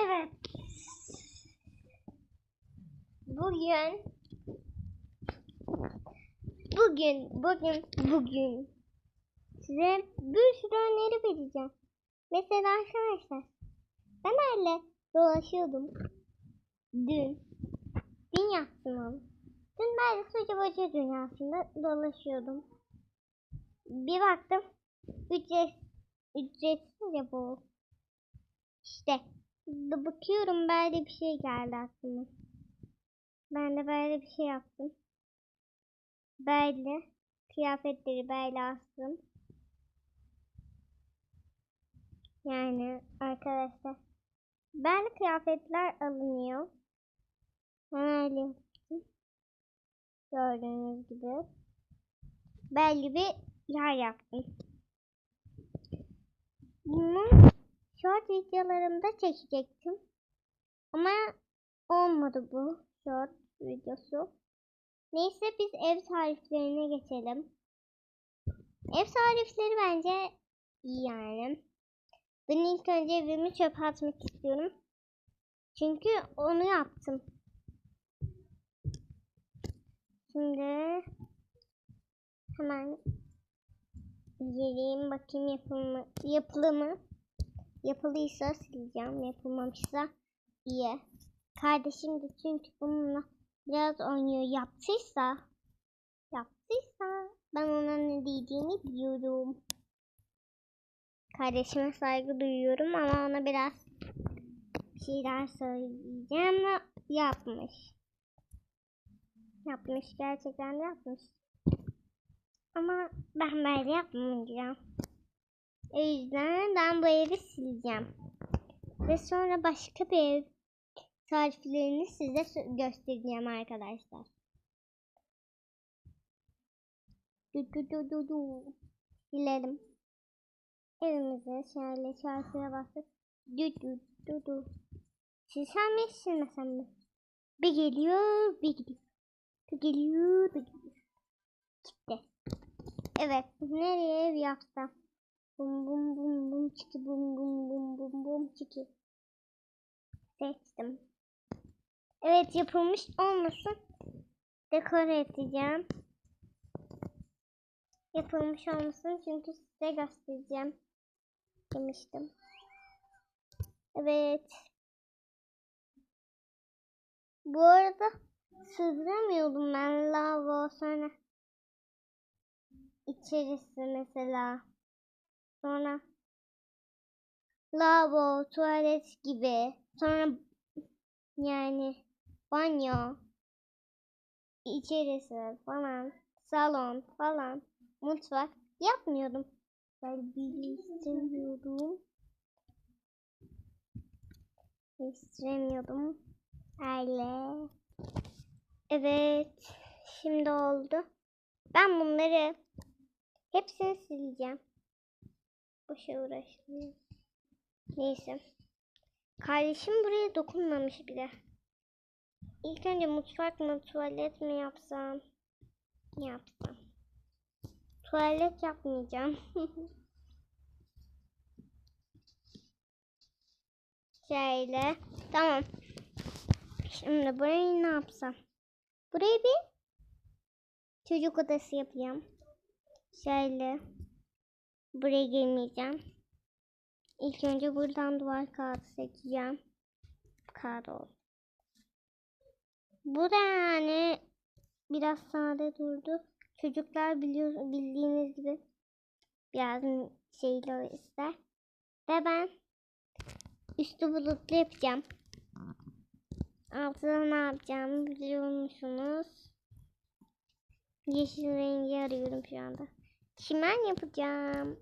Evet. Bugün bugün bugün bugün size bir sürü öneri vereceğim. Mesela arkadaşlar ben öyle dolaşıyordum. Dün. Dün yaptım onu. Dün böyle sucu boca dünyasında dolaşıyordum. Bir baktım ücret, ücretsiz ya bu. İşte b- bakıyorum böyle bir şey geldi aklıma. Ben de böyle bir şey yaptım. Böyle kıyafetleri böyle astım. Yani arkadaşlar böyle kıyafetler alınıyor. Ben öyle yaptım. Gördüğünüz gibi. Belli bir yer yaptım. Bunu short videolarımda çekecektim. Ama olmadı bu short videosu. Neyse biz ev tariflerine geçelim. Ev tarifleri bence iyi yani. Ben ilk önce evimi çöpe atmak istiyorum. Çünkü onu yaptım. Şimdi hemen gireyim bakayım yapımı, yapılı mı? Yapılıysa sileceğim. Yapılmamışsa iyi. Kardeşim de çünkü bununla biraz oynuyor. Yaptıysa yaptıysa ben ona ne diyeceğini biliyorum. Kardeşime saygı duyuyorum ama ona biraz bir şeyler söyleyeceğim ve yapmış. Yapmış gerçekten yapmış. Ama ben böyle yapmayacağım. O yüzden ben bu evi sileceğim. Ve sonra başka bir ev tariflerini size göstereceğim arkadaşlar. Du du du du du. Silelim. Evimize şöyle çarşıya bastık. Du du du du. Silsem mi silmesem mi? Bir geliyor bir gidiyor. Bir geliyor bir gidiyor. Gitti. Evet nereye ev yapsam? Bum bum bum bum çiki bum bum bum bum bum çiki. Seçtim. Evet yapılmış olmasın. Dekore edeceğim. Yapılmış olmasın çünkü size göstereceğim demiştim. Evet. Bu arada sığdıramıyordum ben lavabo sonra içerisi mesela sonra lavabo, tuvalet gibi sonra yani banyo içerisi falan salon falan mutfak yapmıyordum. Ben bir istemiyordum. İstemiyordum. Öyle. Evet. Şimdi oldu. Ben bunları hepsini sileceğim. Boşa uğraştım. Neyse. Kardeşim buraya dokunmamış bile. İlk önce mutfak mı tuvalet mi yapsam? Yapsam? Tuvalet yapmayacağım. Şöyle. Tamam. Şimdi burayı ne yapsam? Burayı bir çocuk odası yapacağım. Şöyle. Buraya girmeyeceğim. İlk önce buradan duvar kağıdı seçeceğim. Kağıt oldu. Bu da yani biraz sade durdu. Çocuklar biliyor, bildiğiniz gibi biraz şeyler ister. Ve ben üstü bulutlu yapacağım. Altına ne yapacağımı biliyor musunuz? Yeşil rengi arıyorum şu anda. Çimen yapacağım.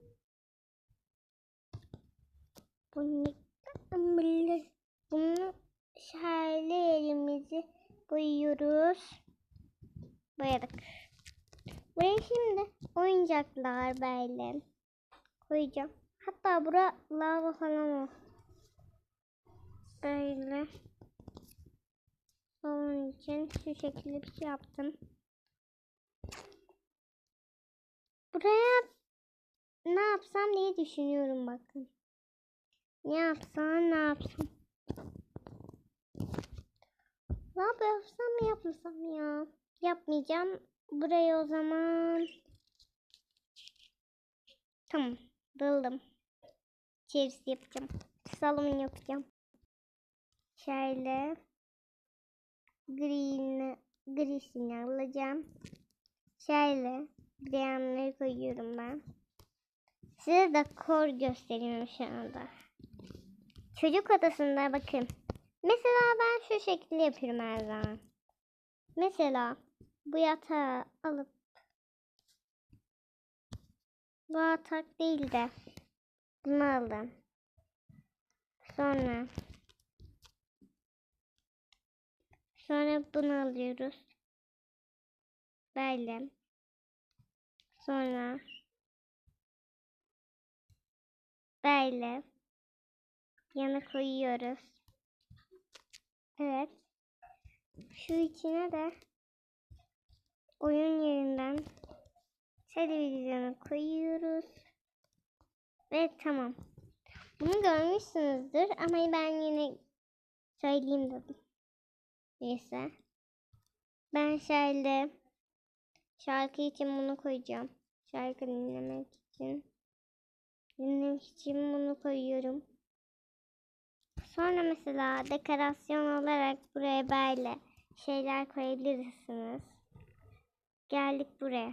Bunu, bunu şöyle elimizi boyuyoruz. Boyadık. Buraya şimdi oyuncaklar böyle koyacağım. Hatta bura lava falan olsun. Böyle. Onun için şu şekilde bir şey yaptım. Buraya ne yapsam diye düşünüyorum bakın. Ne yapsam ne yapsam. Ne yapıyorsam mı yapmasam ya? Yapmayacağım. Buraya o zaman. Tamam. Buldum. Çevirisi yapacağım. Salon yapacağım. Şöyle. Green, grisini alacağım. Şöyle. Diğerleri koyuyorum ben. Size de kor gösteriyorum şu anda. Çocuk odasında bakın. Mesela ben şu şekilde yapıyorum her zaman. Mesela bu yatağı alıp bu yatak değil de bunu aldım. Sonra sonra bunu alıyoruz. Böyle. Sonra böyle yana koyuyoruz. Evet. Şu içine de oyun yerinden televizyonu koyuyoruz. Ve tamam. Bunu görmüşsünüzdür ama ben yine söyleyeyim dedim. Neyse. Ben şöyle şarkı için bunu koyacağım. Şarkı dinlemek için. Dinlemek için bunu koyuyorum. Sonra mesela dekorasyon olarak buraya böyle şeyler koyabilirsiniz. Geldik buraya.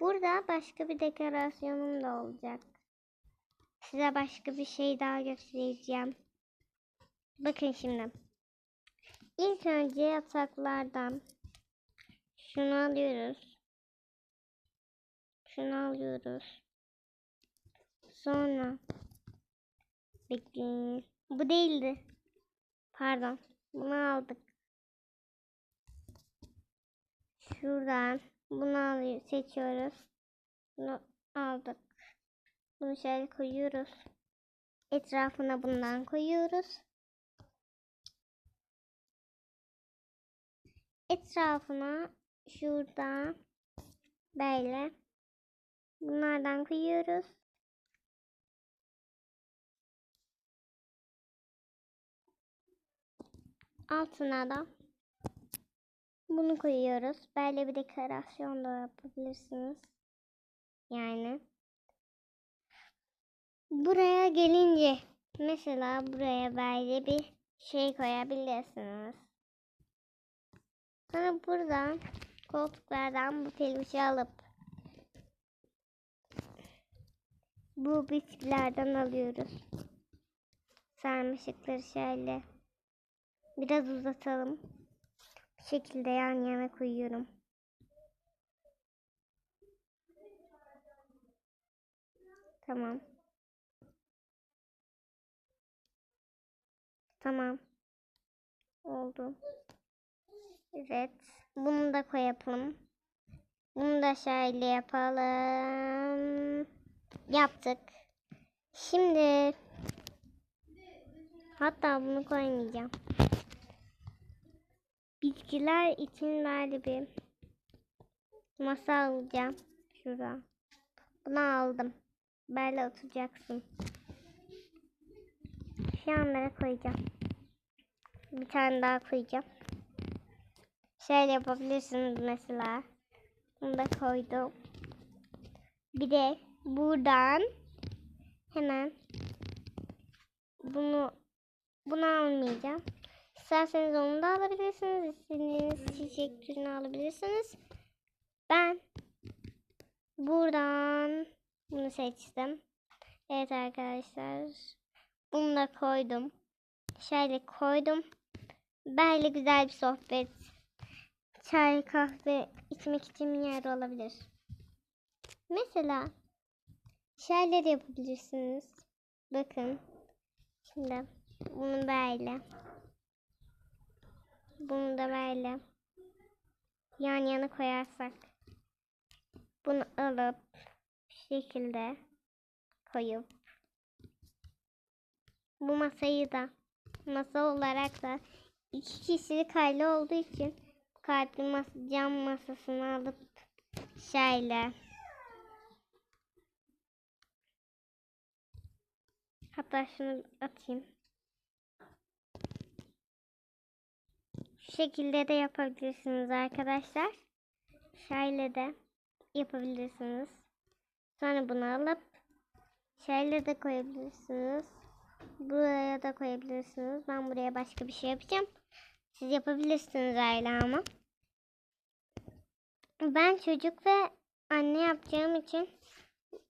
Burada başka bir dekorasyonum da olacak. Size başka bir şey daha göstereceğim. Bakın şimdi. İlk önce yataklardan şunu alıyoruz. Şunu alıyoruz. Sonra bekleyin. Bu değildi. Pardon. Bunu aldık. Şuradan bunu alıyor, seçiyoruz. Bunu aldık. Bunu şöyle koyuyoruz. Etrafına bundan koyuyoruz. Etrafına şurada böyle bunlardan koyuyoruz. Altına da bunu koyuyoruz. Böyle bir dekorasyon da yapabilirsiniz. Yani buraya gelince mesela buraya böyle bir şey koyabilirsiniz. Sonra buradan koltuklardan bu peluşu alıp bu bitkilerden alıyoruz. Sarmaşıkları şöyle biraz uzatalım. Bu şekilde yan yana koyuyorum. Tamam. Tamam. Oldu. Evet. Bunu da koyalım. Bunu da şöyle yapalım. Yaptık. Şimdi hatta bunu koymayacağım. Bitkiler için böyle bir masa alacağım. Şurada. Bunu aldım. Böyle oturacaksın. Şu anlara koyacağım. Bir tane daha koyacağım. Şöyle yapabilirsiniz mesela. Bunu da koydum. Bir de buradan hemen bunu bunu almayacağım. İsterseniz onu da alabilirsiniz. İstediğiniz çiçek türünü alabilirsiniz. Ben buradan bunu seçtim. Evet arkadaşlar. Bunu da koydum. Şöyle koydum. Böyle güzel bir sohbet. Çay, kahve içmek için bir yer olabilir. Mesela şeyler yapabilirsiniz. Bakın. Şimdi bunu böyle. Bunu da böyle. Yan yana koyarsak. Bunu alıp bu şekilde koyup bu masayı da masa olarak da iki kişilik hali olduğu için kalpli mas cam masasını alıp şöyle hatta şunu atayım. Şu şekilde de yapabilirsiniz arkadaşlar. Şöyle de yapabilirsiniz. Sonra bunu alıp şöyle de koyabilirsiniz. Buraya da koyabilirsiniz. Ben buraya başka bir şey yapacağım. Siz yapabilirsiniz öyle ama. Ben çocuk ve anne yapacağım için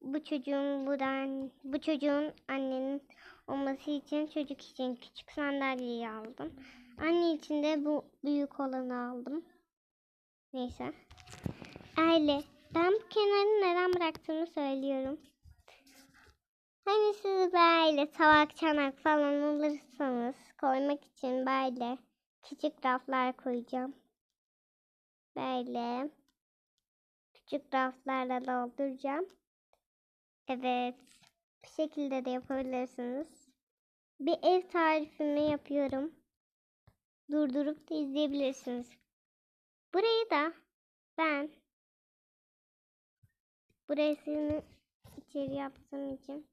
bu çocuğun buradan bu çocuğun annenin olması için çocuk için küçük sandalyeyi aldım. Anne için de bu büyük olanı aldım. Neyse. Öyle. Ben bu kenarı neden bıraktığımı söylüyorum. Hani siz böyle tabak çanak falan alırsanız koymak için böyle küçük raflar koyacağım. Böyle küçük raflarla dolduracağım. Evet. Bu şekilde de yapabilirsiniz. Bir ev tarifimi yapıyorum. Durdurup da izleyebilirsiniz. Burayı da ben burasını içeri yaptığım için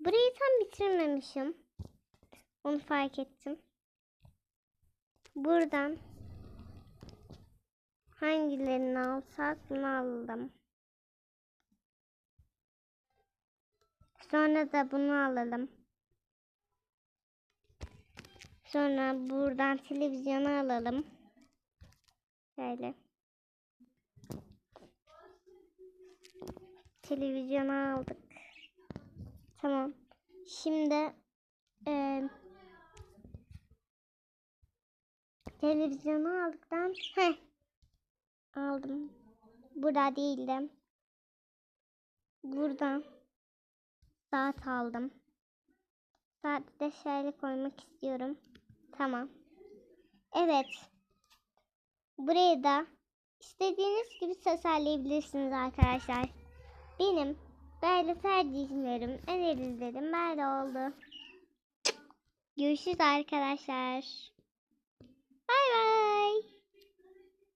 burayı tam bitirmemişim. Onu fark ettim. Buradan hangilerini alsak bunu aldım. Sonra da bunu alalım. Sonra buradan televizyonu alalım. Şöyle. Televizyonu aldık. Tamam. Şimdi eee televizyonu aldıktan Heh. aldım. Burada değildim. Buradan saat aldım. Saati de şöyle koymak istiyorum. Tamam. Evet. Burayı da istediğiniz gibi tasarlayabilirsiniz arkadaşlar. Benim böyle tercihlerim, önerilerim böyle oldu. Görüşürüz arkadaşlar. 拜拜。